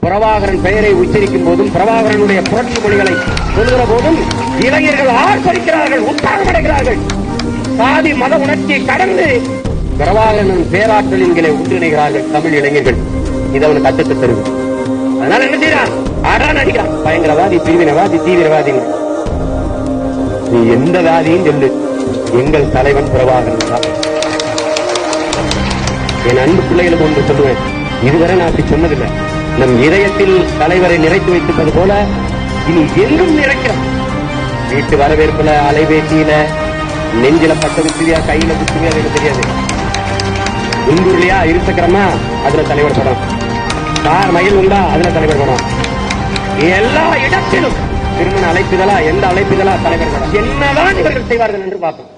பிரபாகரன் பெயரை உச்சரிக்கும் போதும் பிரபாகரனுடைய புரட்சி மொழிகளை சொல்கிற போதும் இளைஞர்கள் ஆர்ப்பரிக்கிறார்கள் உற்சாகமடைகிறார்கள் சாதி மத உணர்ச்சியை கடந்து பிரபாகரனின் பேராற்றலின்களை ஒன்றிணைகிறார்கள் தமிழ் இளைஞர்கள். இதை அவனுக்கு கற்றுத்து தருவது அதனால என்ன செய்யறான்? ஆடான் அடிக்கிறான். பயங்கரவாதி பிரிவினவாதி தீவிரவாதி நீ எந்த வேலையும் சொல்லு. எங்கள் தலைவன் பிரபாகரன் தான். என் அன்பு பிள்ளைகளுக்கு ஒன்று சொல்லுவேன். இதுவரை நான் அப்படி சொன்னதில்லை. நம் இதயத்தில் தலைவரை நிறைத்து வைத்திருப்பது போல இனி எங்கும் நிறைக்கிறோம் வீட்டு வரவேற்புல அலைபேசியில நெஞ்சில பட்ட குத்துவியா கையில குத்துவியா எனக்கு தெரியாது. குண்டூர்லயா இருசக்கரமா அதுல தலைவர் படம். கார் மயில் உண்டா அதுல தலைவர் படம். எல்லா இடத்திலும் திருமண அழைப்புகளா எந்த அழைப்புகளா தலைவர் படம். என்னதான் இவர்கள் செய்வார்கள் என்று பார்ப்போம்.